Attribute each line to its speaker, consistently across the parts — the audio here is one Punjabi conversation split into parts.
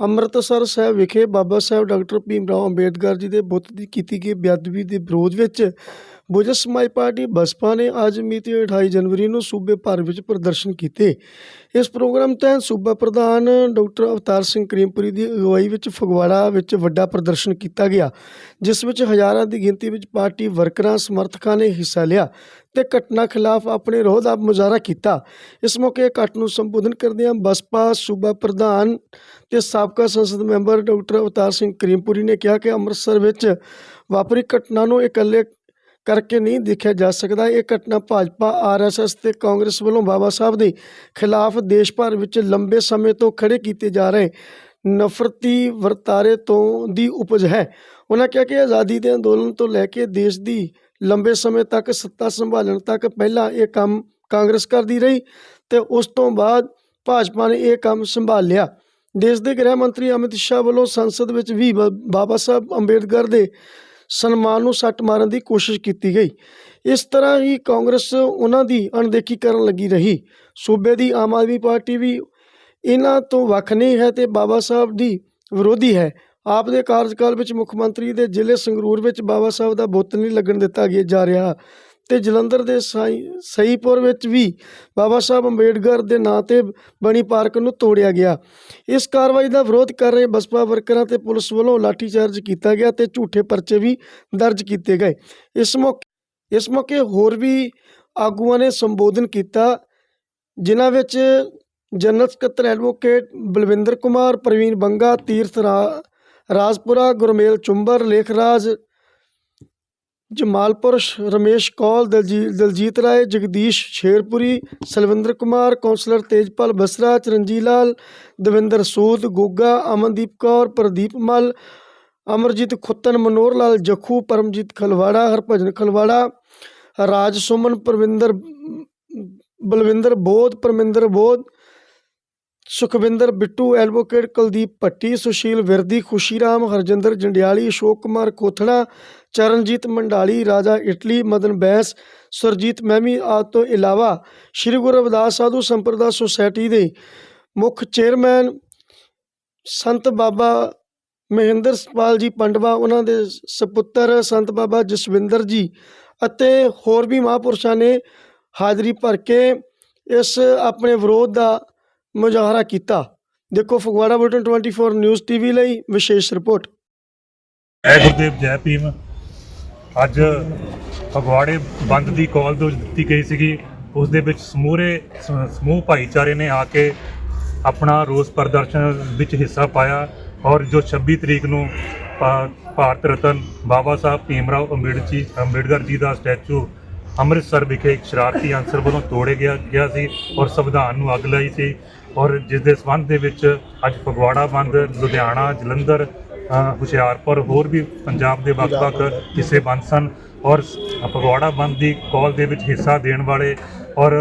Speaker 1: ਅੰਮ੍ਰਿਤਸਰ ਸਾਹਿਬ ਵਿਖੇ ਬਾਬਾ ਸਾਹਿਬ ਡਾਕਟਰ ਭੀਮ ਰਾਓ ਅੰਬੇਡਕਰ ਜੀ ਦੇ ਬੁੱਤ ਦੀ ਕੀਤੀ ਗਈ ਬੇਅਦਬੀ ਦੇ ਵਿਰੋਧ ਵਿੱਚ ਬਹੁਜਨ ਸਮਾਜ ਪਾਰਟੀ ਬਸਪਾ ਨੇ ਅੱਜ ਮਿਤੀ 28 ਜਨਵਰੀ ਨੂੰ ਸੂਬੇ ਭਰ ਵਿੱਚ ਪ੍ਰਦਰਸ਼ਨ ਕੀਤੇ। ਇਸ ਪ੍ਰੋਗਰਾਮ ਤਹਿਤ ਸੂਬਾ ਪ੍ਰਧਾਨ ਡਾਕਟਰ ਅਵਤਾਰ ਸਿੰਘ ਕਰੀਮਪੁਰੀ ਦੀ ਅਗਵਾਈ ਵਿੱਚ ਫਗਵਾੜਾ ਵਿੱਚ ਵੱਡਾ ਪ੍ਰਦਰਸ਼ਨ ਕੀਤਾ ਗਿਆ, ਜਿਸ ਵਿੱਚ ਹਜ਼ਾਰਾਂ ਦੀ ਗਿਣਤੀ ਵਿੱਚ ਪਾਰਟੀ ਵਰਕਰਾਂ, ਸਮਰਥਕਾਂ ਨੇ ਹਿੱਸਾ ਲਿਆ ਤੇ ਘਟਨਾ ਖਿਲਾਫ ਆਪਣੇ ਰੋਹ ਦਾ ਮੁਜ਼ਾਹਰਾ ਕੀਤਾ। ਇਸ ਮੌਕੇ ਇਕੱਠ ਨੂੰ ਸੰਬੋਧਨ ਕਰਦਿਆਂ ਬਸਪਾ ਸੂਬਾ ਪ੍ਰਧਾਨ ਤੇ ਸਾਬਕਾ ਸੰਸਦ ਮੈਂਬਰ ਡਾਕਟਰ ਅਵਤਾਰ ਸਿੰਘ ਕਰੀਮਪੁਰੀ ਨੇ ਕਿਹਾ ਕਿ ਅੰਮ੍ਰਿਤਸਰ ਵਿੱਚ ਵਾਪਰੀ ਘਟਨਾ ਨੂੰ ਇਕੱਲੇ ਕਰਕੇ ਨਹੀਂ ਦੇਖਿਆ ਜਾ ਸਕਦਾ। ਇਹ ਘਟਨਾ ਭਾਜਪਾ ਆਰਐਸਐਸ ਤੇ ਕਾਂਗਰਸ ਵੱਲੋਂ ਬਾਬਾ ਸਾਹਿਬ ਦੇ ਖਿਲਾਫ ਦੇਸ਼ ਭਰ ਵਿੱਚ ਲੰਬੇ ਸਮੇਂ ਤੋਂ ਖੜੇ ਕੀਤੇ ਜਾ ਰਹੇ ਨਫ਼ਰਤੀ ਵਰਤਾਰੇ ਤੋਂ ਦੀ ਉਪਜ ਹੈ। ਉਹਨਾਂ ਕਿਹਾ ਕਿ ਆਜ਼ਾਦੀ ਦੇ ਅੰਦੋਲਨ ਤੋਂ ਲੈ ਕੇ ਦੇਸ਼ ਦੀ ਲੰਬੇ ਸਮੇਂ ਤੱਕ ਸੱਤਾ ਸੰਭਾਲਣ ਤੱਕ ਪਹਿਲਾਂ ਇਹ ਕੰਮ ਕਾਂਗਰਸ ਕਰਦੀ ਰਹੀ ਤੇ ਉਸ ਤੋਂ ਬਾਅਦ ਭਾਜਪਾ ਨੇ ਇਹ ਕੰਮ ਸੰਭਾਲ ਲਿਆ ਦੇਸ਼ ਦੇ ਗ੍ਰਹਿ ਮੰਤਰੀ ਅਮਿਤ ਸ਼ਾਹ ਵੱਲੋਂ ਸੰਸਦ ਵਿੱਚ ਵੀ ਬ- ਬਾਬਾ ਸਾਹਿਬ ਅੰਬੇਡਕਰ ਦੇ ਸਨਮਾਨ ਨੂੰ ਸੱਟ ਮਾਰਨ ਦੀ ਕੋਸ਼ਿਸ਼ ਕੀਤੀ ਗਈ। ਇਸ ਤਰ੍ਹਾਂ ਹੀ ਕਾਂਗਰਸ ਉਹਨਾਂ ਦੀ ਅਣਦੇਖੀ ਕਰਨ ਲੱਗੀ ਰਹੀ। ਸੂਬੇ ਦੀ ਆਮ ਆਦਮੀ ਪਾਰਟੀ ਵੀ ਇਹਨਾਂ ਤੋਂ ਵੱਖ ਨਹੀਂ ਹੈ ਤੇ ਬਾਬਾ ਸਾਹਿਬ ਦੀ ਵਿਰੋਧੀ ਹੈ। ਆਪ ਦੇ ਕਾਰਜਕਾਲ ਵਿੱਚ ਮੁੱਖ ਮੰਤਰੀ ਦੇ ਜ਼ਿਲ੍ਹੇ ਸੰਗਰੂਰ ਵਿੱਚ ਬਾਬਾ ਸਾਹਿਬ ਦਾ ਬੁੱਤ ਨਹੀਂ ਲੱਗਣ ਦਿੱਤਾ ਗਿਆ ਜਾ ਰਿਹਾ। ਤੇ ਜਲੰਧਰ ਦੇ ਸਾਈ, ਸਹੀਪੁਰ ਵਿੱਚ ਵੀ ਬਾਬਾ ਸਾਹਿਬ ਅੰਬੇਡਕਰ ਦੇ ਨਾਂ ਤੇ ਬਣੀ ਪਾਰਕ ਨੂੰ ਤੋੜਿਆ ਗਿਆ। ਇਸ ਕਾਰਵਾਈ ਦਾ ਵਿਰੋਧ ਕਰ ਰਹੇ ਬਸਪਾ ਵਰਕਰਾਂ ਤੇ ਪੁਲਿਸ ਵੱਲੋਂ ਲਾਠੀਚਾਰਜ ਕੀਤਾ ਗਿਆ ਤੇ ਝੂਠੇ ਪਰਚੇ ਵੀ ਦਰਜ ਕੀਤੇ ਗਏ। ਇਸ ਮੌਕੇ ਇਸ ਮੌਕੇ ਹੋਰ ਵੀ ਆਗੂਆਂ ਨੇ ਸੰਬੋਧਨ ਕੀਤਾ, ਜਿਨ੍ਹਾਂ ਵਿੱਚ ਜਨਰਲ ਸਕੱਤਰ ਐਡਵੋਕੇਟ ਬਲਵਿੰਦਰ ਕੁਮਾਰ, ਪ੍ਰਵੀਨ ਬੰਗਾ, ਤੀਰਥ ਰਾ- ਰਾਜਪੁਰਾ, ਗੁਰਮੇਲ ਚੁੰਬਰ, ਲੇਖਰਾਜ ਜਮਾਲਪੁਰ ਸ਼- ਰਮੇਸ਼ ਕੌਲ ਦਲਜੀਤ ਦਲਜੀਤ ਰਾਏ, ਜਗਦੀਸ਼ ਸ਼ੇਰਪੁਰੀ, ਸਲਵਿੰਦਰ ਕੁਮਾਰ, ਕੌਂਸਲਰ ਤੇਜਪਾਲ ਬਸਰਾ, ਚਰਨਜੀਤ ਲਾਲ, ਦਵਿੰਦਰ ਸੂਦ, ਗੋਗਾ, ਅਮਨਦੀਪ ਕੌਰ, ਪ੍ਰਦੀਪ ਮਲ, ਅਮਰਜੀਤ ਖੁੱਤਨ, ਮਨੋਹਰ ਲਾਲ ਜਖੂ, ਪਰਮਜੀਤ ਖਲਵਾੜਾ, ਹਰਭਜਨ ਖਲਵਾੜਾ ਰਾਜ ਸੁਮਨ ਪ੍ਰਵਿੰਦਰ, ਬਲਵਿੰਦਰ ਬੋਧ, ਪਰਮਿੰਦਰ ਬੋਧ ਸੁਖਵਿੰਦਰ ਬਿੱਟੂ, ਐਡਵੋਕੇਟ ਕੁਲਦੀਪ ਭੱਟੀ, ਸੁਸ਼ੀਲ ਵਿਰਦੀ, ਖੁਸ਼ੀਰਾਮ, ਹਰਜਿੰਦਰ ਜੰਡਿਆਲੀ, ਅਸ਼ੋਕ ਕੁਮਾਰ ਕੋਥੜਾ, ਚਰਨਜੀਤ ਮੰਡਾਲੀ, ਰਾਜਾ ਇਟਲੀ, ਮਦਨ ਬੈਂਸ, ਸੁਰਜੀਤ ਮਹਿਮੀ, ਆਦਿ ਤੋਂ ਇਲਾਵਾ ਸ੍ਰੀ ਗੁਰੂ ਰਵਿਦਾਸ ਸਾਧੂ ਸੰਪਰਦਾ ਸੁਸਾਇਟੀ ਦੇ ਮੁੱਖ ਚੇਅਰਮੈਨ ਸੰਤ ਬਾਬਾ ਮਹਿੰਦਰ ਪਾਲ ਜੀ ਪੰਡਵਾ, ਉਹਨਾਂ ਦੇ ਸਪੁੱਤਰ ਸੰਤ ਬਾਬਾ ਜਸਵਿੰਦਰ ਜੀ ਅਤੇ ਹੋਰ ਵੀ ਮਹਾਂਪੁਰਸ਼ਾਂ ਨੇ ਹਾਜ਼ਰੀ ਭਰ ਕੇ ਇਸ ਆਪਣੇ ਵਿਰੋਧ ਦਾ ਮੁਜ਼ਾਹਰਾ ਕੀਤਾ। ਦੇਖੋ ਫਗਵਾੜਾ ਬੁਲਟਨ 24 ਨਿਊਜ਼ ਟੀਵੀ ਲਈ ਵਿਸ਼ੇਸ਼ ਰਿਪੋਰਟ।
Speaker 2: ਜੈ ਗੁਰਦੇਵ ਜੈ ਭੀਮ ਅੱਜ ਫਗਵਾੜੇ ਬੰਦ ਦੀ ਕਾਲ ਜੋ ਦਿੱਤੀ ਗਈ ਸੀਗੀ। ਉਸ ਦੇ ਵਿੱਚ ਸਮੂਰੇ ਸ- ਸਮੂਹ ਭਾਈਚਾਰੇ ਨੇ ਆ ਕੇ ਆਪਣਾ ਰੋਸ ਪ੍ਰਦਰਸ਼ਨ ਵਿੱਚ ਹਿੱਸਾ ਪਾਇਆ ਔਰ ਜੋ 26 ਤਰੀਕ ਨੂੰ ਭਾ- ਭਾਰਤ ਰਤਨ ਬਾਬਾ ਸਾਹਿਬ ਭੀਮਰਾਓ ਅੰਬੇਡਕਰ ਜੀ ਅੰਬੇਡਕਰ ਜੀ ਦਾ ਸਟੈਚੂ ਅੰਮ੍ਰਿਤਸਰ ਵਿਖੇ ਇੱਕ ਸ਼ਰਾਰਤੀ ਅਨਸਰ ਵੱਲੋਂ ਤੋੜੇ ਗਿਆ ਗਿਆ ਸੀ ਔਰ ਸੰਵਿਧਾਨ ਨੂੰ ਅੱਗ ਲਾਈ ਸੀ ਔਰ ਜਿਸ ਦੇ ਸੰਬੰਧ ਦੇ ਵਿੱਚ ਅੱਜ ਫਗਵਾੜਾ ਬੰਦ ਲੁਧਿਆਣਾ ਜਲੰਧਰ ਹੁਸ਼ਿਆਰਪੁਰ ਹੋਰ ਵੀ ਪੰਜਾਬ ਦੇ ਵੱਖ-ਵੱਖ ਹਿੱਸੇ ਬੰਦ ਸਨ ਔਰ ਫਗਵਾੜਾ ਬੰਦ ਦੀ ਕਾਲ ਦੇ ਵਿੱਚ ਹਿੱਸਾ ਦੇਣ ਵਾਲੇ ਔਰ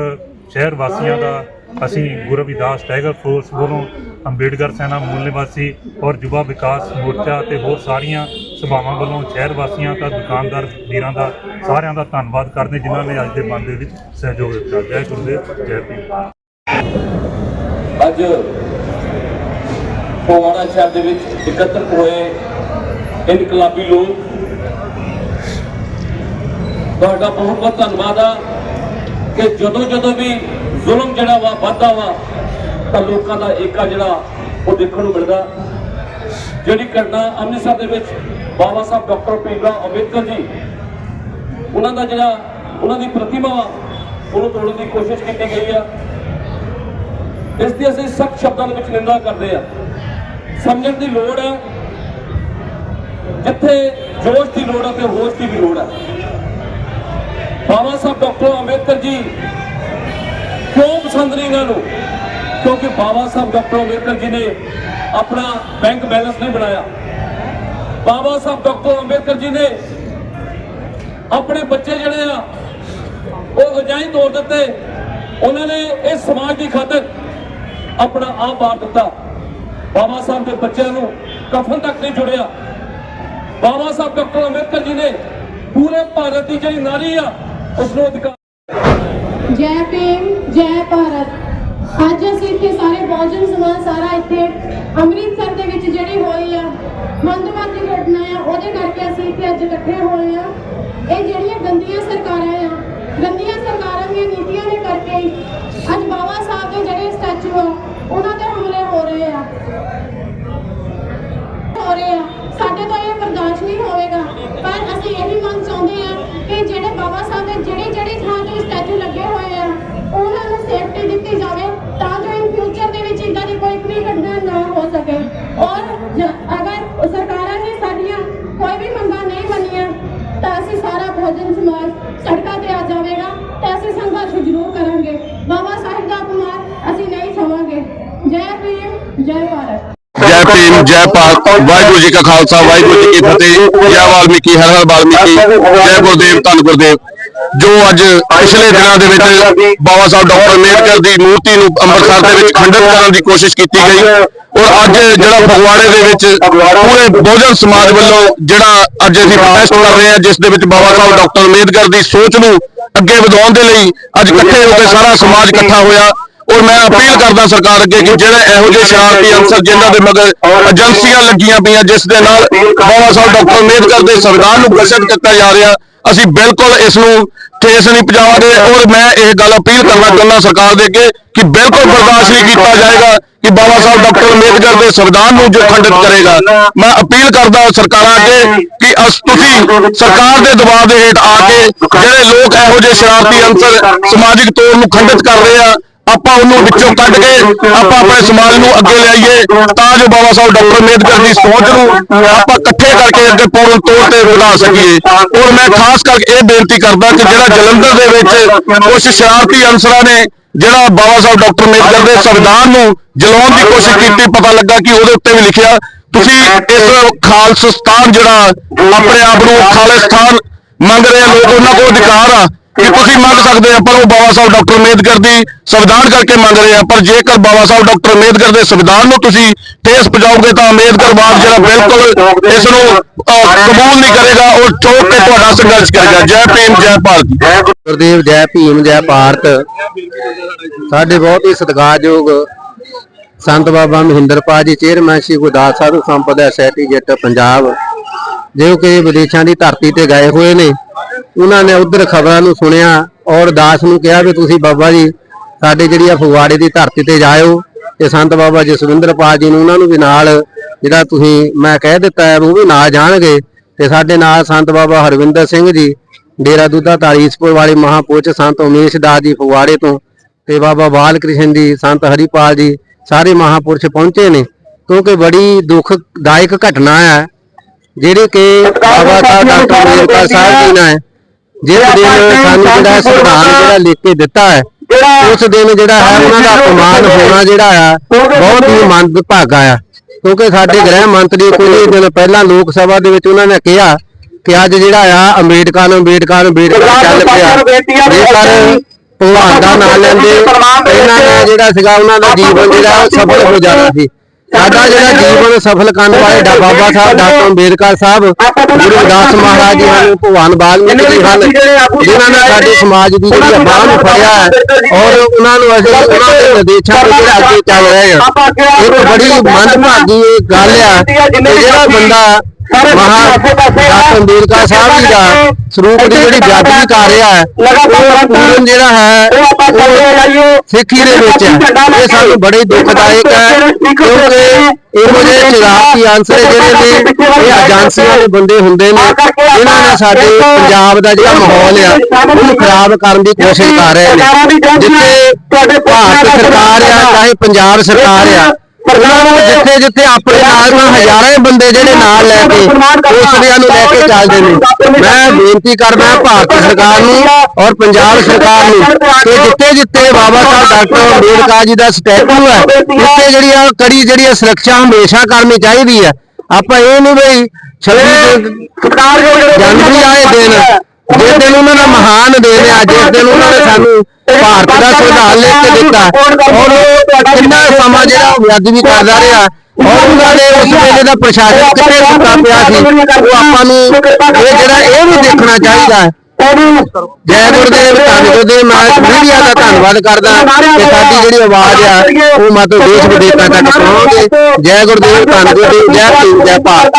Speaker 2: ਸ਼ਹਿਰ ਵਾਸੀਆਂ ਦਾ ਅਸੀਂ ਗੁਰੂ ਰਵਿਦਾਸ ਟਾਈਗਰ ਫੋਰਸ ਵੱਲੋਂ ਅੰਬੇਡਕਰ ਸੈਨਾ ਮੂਲ ਨਿਵਾਸੀ ਔਰ ਯੁਵਾ ਵਿਕਾਸ ਮੋਰਚਾ ਤੇ ਹੋਰ ਸਾਰੀਆਂ ਸਭਾਵਾਂ ਵੱਲੋਂ ਸ਼ਹਿਰ ਵਾਸੀਆਂ ਦਾ, ਦੁਕਾਨਦਾਰ ਵੀਰਾਂ ਦਾ ਸਾਰਿਆਂ ਦਾ ਧੰਨਵਾਦ ਕਰਦੇ, ਜਿਨ੍ਹਾਂ ਨੇ ਅੱਜ ਦੇ ਬੰਦ ਦੇ ਵਿੱਚ ਸਹਿਯੋਗ ਦਿੱਤਾ। ਜੈ ਗੁਰਦੇਵ, ਜੈ ਭੀਮ।
Speaker 3: ਅੱਜ ਪਵਾੜਾ ਸ਼ਹਿਰ ਦੇ ਵਿੱਚ ਇਕੱਤਰ ਹੋਏ ਇਨਕਲਾਬੀ ਲੋਕ, ਤੁਹਾਡਾ ਬਹੁਤ ਬਹੁਤ ਧੰਨਵਾਦ ਆ ਕਿ ਜਦੋਂ ਜਦੋਂ ਵੀ ਜ਼ੁਲਮ ਜਿਹੜਾ ਵਾ ਵੱਧਦਾ ਵਾ, ਤਾਂ ਲੋਕਾਂ ਦਾ ਏਕਾ ਜਿਹੜਾ ਉਹ ਦੇਖਣ ਨੂੰ ਮਿਲਦਾ। ਜਿਹੜੀ ਘਟਨਾ ਅੰਮ੍ਰਿਤਸਰ ਦੇ ਵਿੱਚ ਬਾਬਾ ਸਾਹਿਬ ਡਾਕਟਰ ਭੀਮਰਾਓ ਅੰਬੇਦਕਰ ਜੀ, ਉਹਨਾਂ ਦਾ ਜਿਹੜਾ, ਉਹਨਾਂ ਦੀ ਪ੍ਰਤਿਮਾ ਵਾ, ਉਹਨੂੰ ਤੋੜਨ ਦੀ ਕੋਸ਼ਿਸ਼ ਕੀਤੀ ਗਈ ਆ। ਇਸ ਦੀ ਅਸੀਂ ਸਖਤ ਸ਼ਬਦਾਂ ਦੇ ਵਿੱਚ ਨਿੰਦਾ ਕਰਦੇ ਆ। ਸਮਝਣ ਦੀ ਲੋੜ ਹੈ ਜਿੱਥੇ ਜੋਸ਼ ਦੀ ਲੋੜ ਹੈ ਤੇ ਹੋਸ਼ ਦੀ ਵੀ ਲੋੜ ਹੈ ਬਾਬਾ ਸਾਹਿਬ ਡਾਕਟਰ ਅੰਬੇਦਕਰ ਜੀ ਕਿਉਂ ਪਸੰਦ ਨਹੀਂ ਇਹਨਾਂ ਨੂੰ? ਕਿਉਂਕਿ ਬਾਬਾ ਸਾਹਿਬ ਡਾਕਟਰ ਅੰਬੇਦਕਰ ਜੀ ਨੇ ਆਪਣਾ ਬੈਂਕ ਬੈਲੈਂਸ ਨਹੀਂ ਬਣਾਇਆ। ਬਾਬਾ ਸਾਹਿਬ ਡਾਕਟਰ ਅੰਬੇਦਕਰ ਜੀ ਨੇ ਆਪਣੇ ਬੱਚੇ ਜਿਹੜੇ ਆ, ਉਹ ਅਜਾਈ ਤੋੜ ਦਿੱਤੇ। ਉਹਨਾਂ ਨੇ ਇਸ ਸਮਾਜ ਦੀ ਖਾਤਰ ਆਪਣਾ ਆਪ ਬਾਰ ਦਿੱਤਾ। ਬਾਬਾ ਸਾਹਿਬ ਦੇ ਬੱਚਿਆਂ ਨੂੰ ਕਫਨ ਤੱਕ ਨਹੀਂ ਜੁੜਿਆ। ਬਾਬਾ ਸਾਹਿਬ ਡਾਕਟਰ ਅੰਬੇਦਕਰ ਜੀ ਨੇ ਪੂਰੇ ਭਾਰਤ ਦੀ ਜਿਹੜੀ ਨਾਰੀ ਆ ਉਸ ਨੂੰ ਅਧਿਕਾਰ
Speaker 4: ਜੈ ਭੀਮ, ਜੈ ਭਾਰਤ। ਅੱਜ ਅਸੀਂ ਇੱਥੇ ਸਾਰੇ ਬਹੁਜਨ ਸਮਾਜ ਸਾਰਾ ਇੱਥੇ ਅੰਮ੍ਰਿਤਸਰ ਦੇ ਵਿੱਚ ਜਿਹੜੀ ਹੋਈ ਆ ਮੰਦਵਾਦੀ ਘਟਨਾ ਆ, ਉਹਦੇ ਕਰਕੇ ਅਸੀਂ ਇੱਥੇ ਅੱਜ ਇਕੱਠੇ ਹੋਏ ਆ। ਇਹ ਜਿਹੜੀਆਂ ਗੰਦੀਆਂ ਸਰਕਾਰਾਂ ਆ, ਗੰਦੀਆਂ ਸਰਕਾਰਾਂ ਦੀਆਂ ਨੀਤੀਆਂ ਦੇ ਕਰਕੇ ਅੱਜ ਬਾਬਾ ਸਾਹਿਬ ਦੇ ਜਿਹੜੇ ਸਟੈਚੂ ਆ, ਉਹਨਾਂ ਤੇ ਹਮਲੇ ਹੋ ਰਹੇ ਆ। ਹੋ ਰਹੇ ਆ। ਸਾਡੇ ਤੋਂ ਇਹ ਬਰਦਾਸ਼ਤ ਨਹੀਂ ਹੋਵੇਗਾ। ਪਰ ਅਸੀਂ ਇਹ ਵੀ ਮੰਗ ਚਾਹੁੰਦੇ ਆ ਕਿ ਜਿਹੜੇ ਬਾਬਾ ਸਾਹਿਬ ਦੇ ਜਿਹੜੇ ਜਿਹੜੇ ਥਾਂ ਤੇ ਸਟੈਚੂ ਲੱਗੇ ਹੋਏ ਆ, ਉਹਨਾਂ ਨੂੰ ਸੇਫਟੀ ਦਿੱਤੀ ਜਾਵੇ। ਤਾਂ ਜੋ ਇਨ ਫਿਊਚਰ ਦੇ ਵਿੱਚ ਇਦਾਂ ਦੀ ਕੋਈ ਵੀ ਘਟਨਾ ਨਾ ਹੋ ਸਕੇ। ਔਰ ਜ- ਅਗਰ ਸਰਕਾਰਾਂ ਨੇ ਸਾਡੀਆਂ ਕੋਈ ਵੀ ਮੰਗਾਂ ਨਹੀਂ ਮੰਨੀਆਂ, ਤਾਂ ਅਸੀਂ ਸਾਰਾ ਭੋਜਨ ਸਮਾਜ ਸੜਕਾਂ ਤੇ ਆ ਜਾਵੇਗਾ ਤੇ ਅਸੀਂ ਸੰਘਰਸ਼ ਜ਼ਰੂਰ ਕਰਾਂਗੇ। ਬਾਬਾ ਸਾਹਿਬ ਦਾ ਅਪਮਾਨ ਅਸੀਂ ਨਹੀਂ ਸਹਾਂਗੇ ਜੈ ਭੀਮ, ਜੈ ਭਾਰਤ।
Speaker 5: ਜੈ ਭੀਮ, ਜੈ ਭਾਰਤ। ਵਾਹਿਗੁਰੂ ਜੀ ਕਾ ਖਾਲਸਾ, ਵਾਹਿਗੁਰੂ ਜੀ ਕੀ ਫਤਿਹ। ਜੈ ਵਾਲਮੀਕੀ, ਹਰ ਹਰ ਵਾਲਮੀਕੀ। ਜੈ ਗੁਰਦੇਵ, ਧੰਨ ਗੁਰਦੇਵ। ਜੋ ਅੱਜ ਪਿਛਲੇ ਦਿਨਾਂ ਦੇ ਵਿੱਚ ਬਾਬਾ ਸਾਹਿਬ ਡਾਕਟਰ ਅੰਬੇਡਕਰ ਦੀ ਮੂਰਤੀ ਨੂੰ ਅੰਮ੍ਰਿਤਸਰ ਦੇ ਵਿੱਚ ਖੰਡਿਤ ਕਰਨ ਦੀ ਕੋਸ਼ਿਸ਼ ਕੀਤੀ ਗਈ। ਔਰ ਅੱਜ ਜਿਹੜਾ ਫਗਵਾੜੇ ਦੇ ਵਿੱਚ ਪੂਰੇ ਬਹੁਜਨ ਸਮਾਜ ਵੱਲੋਂ ਜਿਹੜਾ ਅੱਜ ਅਸੀਂ ਪ੍ਰੋਟੈਸਟ ਕਰ ਰਹੇ ਹਾਂ ਜਿਸ ਦੇ ਵਿੱਚ ਬਾਬਾ ਸਾਹਿਬ ਡਾਕਟਰ ਅੰਬੇਡਕਰ ਦੀ ਸੋਚ ਨੂੰ ਅੱਗੇ ਵਧਾਉਣ ਦੇ ਲਈ ਅੱਜ ਇਕੱਠੇ ਹੋ ਕੇ ਸਾਰਾ ਸਮਾਜ ਇਕੱਠਾ ਹੋਇਆ। ਔਰ ਮੈਂ ਅਪੀਲ ਕਰਦਾ ਸਰਕਾਰ ਅੱਗੇ ਕਿ ਜਿਹੜੇ ਇਹੋ ਜਿਹੇ ਸ਼ਰਾਰਤੀ ਅਨਸਰ ਜਿਨ੍ਹਾਂ ਦੇ ਮਗਰ ਏਜੰਸੀਆਂ ਲੱਗੀਆਂ ਪਈਆਂ ਜਿਸ ਦੇ ਨਾਲ ਬਾਬਾ ਸਾਹਿਬ ਡਾਕਟਰ ਅੰਬੇਦਕਰ ਦੇ ਸੰਵਿਧਾਨ ਨੂੰ ਗਸ਼ਤ ਕੀਤਾ ਜਾ ਰਿਹਾ। ਅਸੀਂ ਬਿਲਕੁਲ ਇਸ ਨੂੰ ਠੇਸ ਨਹੀਂ ਪਹੁੰਚਾਵਾਂਗੇ ਔਰ ਮੈਂ ਇਹ ਗੱਲ ਅਪੀਲ ਕਰਨਾ ਚਾਹੁੰਦਾ ਸਰਕਾਰ ਦੇ ਅੱਗੇ ਕਿ ਬਿਲਕੁਲ ਬਰਦਾਸ਼ਤ ਨਹੀਂ ਕੀਤਾ ਜਾਏਗਾ ਕਿ ਬਾਬਾ ਸਾਹਿਬ ਡਾਕਟਰ ਅੰਬੇਦਕਰ ਦੇ ਸੰਵਿਧਾਨ ਨੂੰ ਜੋ ਖੰਡਿਤ ਕਰੇਗਾ। ਮੈਂ ਅਪੀਲ ਕਰਦਾ ਸਰਕਾਰਾਂ ਅੱਗੇ ਕਿ ਅਸ, ਤੁਸੀਂ ਸਰਕਾਰ ਦੇ ਦਬਾਅ ਦੇ ਹੇਠ ਆ ਕੇ ਜਿਹੜੇ ਲੋਕ ਇਹੋ ਜਿਹੇ ਸ਼ਰਾਰਤੀ ਅੰਸਰ ਸਮਾਜਿਕ ਤੌਰ ਨੂੰ ਖੰਡਿਤ ਕਰ ਰਹੇ ਆ ਆਪਾਂ ਉਹਨੂੰ ਵਿੱਚੋਂ ਕੱਢ ਕੇ ਆਪਾਂ ਆਪਣੇ ਸਮਾਜ ਨੂੰ ਅੱਗੇ ਲਿਆਈਏ, ਤਾਂ ਜੋ ਬਾਬਾ ਸਾਹਿਬ ਡਾਕਟਰ ਅੰਬੇਦਕਰ ਦੀ ਸੋਚ ਨੂੰ ਆਪਾਂ ਇਕੱਠੇ ਕਰਕੇ ਅੱਗੇ ਪੂਰਨ ਤੌਰ ਤੇ ਵਧਾ ਸਕੀਏ। ਔਰ ਮੈਂ ਖਾਸ ਕਰਕੇ ਇਹ ਬੇਨਤੀ ਕਰਦਾ ਕਿ ਜਿਹੜਾ ਜਲੰਧਰ ਦੇ ਵਿੱਚ ਕੁਝ ਸ਼ਰਾਰਤੀ ਅਨਸਰਾਂ ਨੇ, ਜਿਹੜਾ ਬਾਬਾ ਸਾਹਿਬ ਡਾਕਟਰ ਅੰਬੇਦਕਰ ਦੇ ਸੰਵਿਧਾਨ ਨੂੰ ਜਲਾਉਣ ਦੀ ਕੋਸ਼ਿਸ਼ ਕੀਤੀ, ਪਤਾ ਲੱਗਾ ਕਿ ਉਹਦੇ ਉੱਤੇ ਵੀ ਲਿਖਿਆ, ਤੁਸੀਂ ਇਸ ਖਾਲਸਤਾਨ ਜਿਹੜਾ ਆਪਣੇ ਆਪ ਨੂੰ ਖਾਲਿਸਤਾਨ ਮੰਗ ਰਹੇ ਆ, ਲੋਕ ਉਹਨਾਂ ਕੋਲ ਅਧਿਕਾਰ ਆ ਕਿ ਤੁਸੀਂ ਮੰਗ ਸਕਦੇ ਆ ਪਰ ਉਹ ਬਾਬਾ ਸਾਹਿਬ ਡਾਕਟਰ ਅੰਬੇਦਕਰ ਦੀ ਸੰਵਿਧਾਨ ਕਰਕੇ ਮੰਗ ਰਹੇ ਆ ਪਰ ਜੇਕਰ ਬਾਬਾ ਸਾਹਿਬ ਡਾਕਟਰ ਅੰਬੇਦਕਰ ਦੇ ਸੰਵਿਧਾਨ ਨੂੰ ਤੁਸੀਂ ਠੇਸ ਪਹੁੰਚਾਓਗੇ ਤਾਂ ਅੰਬੇਦਕਰਵਾਦ ਜਿਹੜਾ ਬਿਲਕੁਲ ਇਸ ਨੂੰ ਕਬੂਲ ਨਹੀਂ ਕਰੇਗਾ, ਉਹ ਚੌਕ ਤੇ ਤੁਹਾਡਾ ਸੰਘਰਸ਼ ਕਰੇਗਾ। ਜੈ ਭੀਮ, ਜੈ ਭਾਰਤ।
Speaker 6: ਗੁਰਦੇਵ, ਜੈ ਭੀਮ, ਜੈ ਭਾਰਤ। ਸਾਡੇ ਬਹੁਤ ਹੀ ਸਤਿਕਾਰਯੋਗ ਸੰਤ ਬਾਬਾ ਮਹਿੰਦਰਪਾਲ ਜੀ ਚੇਅਰਮੈਨ ਸ਼੍ਰੀ ਗੁਰਦਾਸ ਸਾਧੂ ਸੰਪਦਾ ਸੋਸਾਇਟੀ ਜੱਟ ਪੰਜਾਬ, ਜੋ ਕਿ ਵਿਦੇਸ਼ਾਂ ਦੀ ਧਰਤੀ ਤੇ ਗਏ ਹੋਏ ਨੇ। ਉਹਨਾਂ ਨੇ ਉਧਰ ਖਬਰਾਂ ਨੂੰ ਸੁਣਿਆ ਔਰ ਦਾਸ ਨੂੰ ਕਿਹਾ ਵੀ ਤੁਸੀਂ ਬਾਬਾ ਜੀ ਸਾਡੇ ਜਿਹੜੀ ਆ ਫਗਵਾੜੇ ਦੀ ਧਰਤੀ ਤੇ ਜਾਇਓ ਤੇ ਸੰਤ ਬਾਬਾ ਜਸਵਿੰਦਰਪਾਲ ਜੀ ਨੂੰ ਉਹਨਾਂ ਨੂੰ ਵੀ ਨਾਲ ਜਿਹੜਾ ਤੁਸੀਂ ਮੈਂ ਕਹਿ ਦਿੱਤਾ ਹੈ ਉਹ ਵੀ ਨਾਲ ਜਾਣਗੇ ਤੇ ਸਾਡੇ ਨਾਲ ਸੰਤ ਬਾਬਾ ਹਰਵਿੰਦਰ ਸਿੰਘ ਜੀ ਡੇਰਾ ਦੁੱਧਾ ਤਾਰੀਸਪੁਰ ਵਾਲੇ ਮਹਾਪੁਰਸ਼ ਸੰਤ ਉਮੇਸ਼ ਦਾਸ ਜੀ ਫਗਵਾੜੇ ਤੋਂ ਤੇ ਬਾਬਾ ਬਾਲ ਕ੍ਰਿਸ਼ਨ ਜੀ ਸੰਤ ਹਰੀਪਾਲ ਜੀ ਸਾਰੇ ਮਹਾਪੁਰਸ਼ ਪਹੁੰਚੇ ਨੇ। ਕਿਉਂਕਿ ਬੜੀ ਦੁਖਦਾਇਕ ਘਟਨਾ ਹੈ ਜਿਹੜੀ ਕਿ ਬਾਬਾ ਸਾਹਿਬ ਡਾਕਟਰ ਸਾਹਿਬ ਜੀ ਨੇ ਜਿਸ ਦਿਨ ਸਾਨੂੰ ਜਿਹੜਾ ਸੰਵਿਧਾਨ ਜਿਹੜਾ ਲਿਖ ਕੇ ਦਿੱਤਾ ਹੈ ਉਸ ਦਿਨ ਜਿਹੜਾ ਹੈ ਉਹਨਾਂ ਦਾ ਅਪਮਾਨ ਹੋਣਾ ਜਿਹੜਾ ਆ ਬਹੁਤ ਹੀ ਮੰਦਭਾਗਾ ਆ ਕਿਉਂਕਿ ਸਾਡੇ ਗ੍ਰਹਿ ਮੰਤਰੀ ਕੁਝ ਦਿਨ ਪਹਿਲਾਂ ਲੋਕ ਸਭਾ ਦੇ ਵਿੱਚ ਉਹਨਾਂ ਨੇ ਕਿਹਾ ਕਿ ਅੱਜ ਜਿਹੜਾ ਆ ਅੰਬੇਡਕਰ ਨੂੰ ਅੰਬੇਡਕਰ ਨੂੰ ਅੰਬੇਡਕਰ ਚੱਲ ਪਿਆ। ਜੇਕਰ ਭਗਵਾਨ ਦਾ ਨਾਮ ਲੈਂਦੇ ਇਹਨਾਂ ਨੇ ਜਿਹੜਾ ਸੀਗਾ ਉਹਨਾਂ ਦਾ ਜੀਵਨ ਜਿਹੜਾ ਸਫਲ ਹੋ ਜਾਣਾ ਸੀ। ਸਾਡਾ ਜਿਹੜਾ ਜੀਵਨ ਸਫਲ ਕਰਨ ਵਾਲੇ ਬਾਬਾ ਸਾਹਿਬ ਡਾਕਟਰ ਅੰਬੇਦਕਰ ਸਾਹਿਬ ਗੁਰੂ ਰਵਿਦਾਸ ਮਹਾਰਾਜ ਜੀ ਹਨ ਭਗਵਾਨ ਵਾਲਮੀਕੀ ਜੀ ਹਨ ਜਿਨ੍ਹਾਂ ਨੇ ਸਾਡੇ ਸਮਾਜ ਦੀ ਜਿਹੜੀ ਬਾਹ ਨੂੰ ਫੜਿਆ ਹੈ ਔਰ ਉਹਨਾਂ ਨੂੰ ਅਸੀਂ ਉਹਨਾਂ ਦੇ ਨਿਰਦੇਸ਼ਾਂ ਤੇ ਜਿਹੜਾ ਅੱਗੇ ਚੱਲ ਰਹੇ ਹਾਂ। ਇੱਕ ਬੜੀ ਮੰਦਭਾਗੀ ਇਹ ਗੱਲ ਆ ਜਿਹੜਾ ਬੰਦਾ ਮਹਾ ਡਾਕਟਰ ਅੰਬੇਦਕਰ ਸਾਹਿਬ ਜੀ ਦਾ ਸਰੂਪ ਦੀ ਜਿਹੜੀ ਬੇਅਦਬੀ ਕਰ ਰਿਹਾ ਹੈ ਉਹ ਪੂਰਨ ਜਿਹੜਾ ਹੈ ਉਹ ਸਿੱਖੀ ਦੇ ਵਿੱਚ ਹੈ। ਇਹ ਸਾਨੂੰ ਬੜੇ ਦੁਖਦਾਇਕ ਹੈ ਕਿਉਂਕਿ ਇਹੋ ਜਿਹੇ ਸ਼ਰਾਰਤੀ ਅੰਸਰ ਜਿਹੜੇ ਨੇ ਇਹ ਏਜੰਸੀਆਂ ਦੇ ਬੰਦੇ ਹੁੰਦੇ ਨੇ ਇਹਨਾਂ ਨੇ ਸਾਡੇ ਪੰਜਾਬ ਦਾ ਜਿਹੜਾ ਮਾਹੌਲ ਆ ਉਹਨੂੰ ਖਰਾਬ ਕਰਨ ਦੀ ਕੋਸ਼ਿਸ਼ ਕਰ ਰਹੇ ਨੇ। ਜਿੱਥੇ ਭਾਰਤ ਸਰਕਾਰ ਆ ਚਾਹੇ ਪੰਜਾਬ ਸਰਕਾਰ ਆ ਉਹਨਾਂ ਨੂੰ ਜਿੱਥੇ ਜਿੱਥੇ ਆਪਣੇ ਨਾਲ ਨਾਲ ਹਜ਼ਾਰਾਂ ਹੀ ਬੰਦੇ ਜਿਹੜੇ ਨਾਲ ਲੈ ਕੇ ਉਸਦਿਆਂ ਨੂੰ ਲੈ ਕੇ ਚੱਲਦੇ ਨੇ। ਮੈਂ ਬੇਨਤੀ ਕਰਦਾ ਭਾਰਤ ਸਰਕਾਰ ਨੂੰ ਔਰ ਪੰਜਾਬ ਸਰਕਾਰ ਨੂੰ ਕਿ ਜਿੱਥੇ ਜਿੱਥੇ ਬਾਬਾ ਸਾਹਿਬ ਡਾਕਟਰ ਅੰਬੇਡਕਰ ਜੀ ਦਾ ਸਟੈਚੂ ਹੈ ਉੱਥੇ ਜਿਹੜੀ ਆ ਕੜੀ ਜਿਹੜੀ ਆ ਸੁਰੱਖਿਆ ਹਮੇਸ਼ਾ ਕਰਨੀ ਚਾਹੀਦੀ ਹੈ। ਆਪਾਂ ਇਹ ਨਹੀਂ ਬਈ 26 ਜਨਵਰੀ ਆਏ ਦਿਨ ਜਿਸ ਦਿਨ ਉਹਨਾਂ ਦਾ ਮਹਾਨ ਦਿਨ ਹੈ ਜਿਸ ਦਿਨ ਉਹਨਾਂ ਨੇ ਸਾਨੂੰ ਭਾਰਤ ਦਾ ਸੰਵਿਧਾਨ ਲਿਖ ਕੇ ਦਿੱਤਾ। ਔਰ ਉਹ ਕਿੰਨਾ ਸਮਾਂ ਜਿਹੜਾ ਬੇਅਦਬੀ ਕਰਦਾ ਰਿਹਾ ਔਰ ਉਹਨਾਂ ਉਸ ਵੇਲੇ ਦਾ ਪ੍ਰਸ਼ਾਸਨ ਕਿੱਥੇ ਸੁੱਤਾ ਪਿਆ ਸੀ ਉਹ ਆਪਾਂ ਨੂੰ ਇਹ ਜਿਹੜਾ ਇਹ ਵੀ ਦੇਖਣਾ ਚਾਹੀਦਾ। ਹੈ ਜੈ ਗੁਰਦੇਵ ਧੰਨ ਗੁਰਦੇਵ ਮੈਂ ਮੀਡੀਆ ਦਾ ਧੰਨ ਧੰਨਵਾਦ ਕਰਦਾ ਕਿ ਸਾਡੀ ਜਿਹੜੀ ਆਵਾਜ਼ ਆ ਉਹ ਮਤਲਬ ਦੇਸ਼ ਵਿਦੇਸ਼ਾਂ ਤੱਕ ਪਹੁੰਚੇ ਜੈ ਗੁਰਦੇਵ ਧੰਨ ਗੁਰਦੇਵ ਜੈ ਭੀਮ ਜੈ ਭਾਰਤ।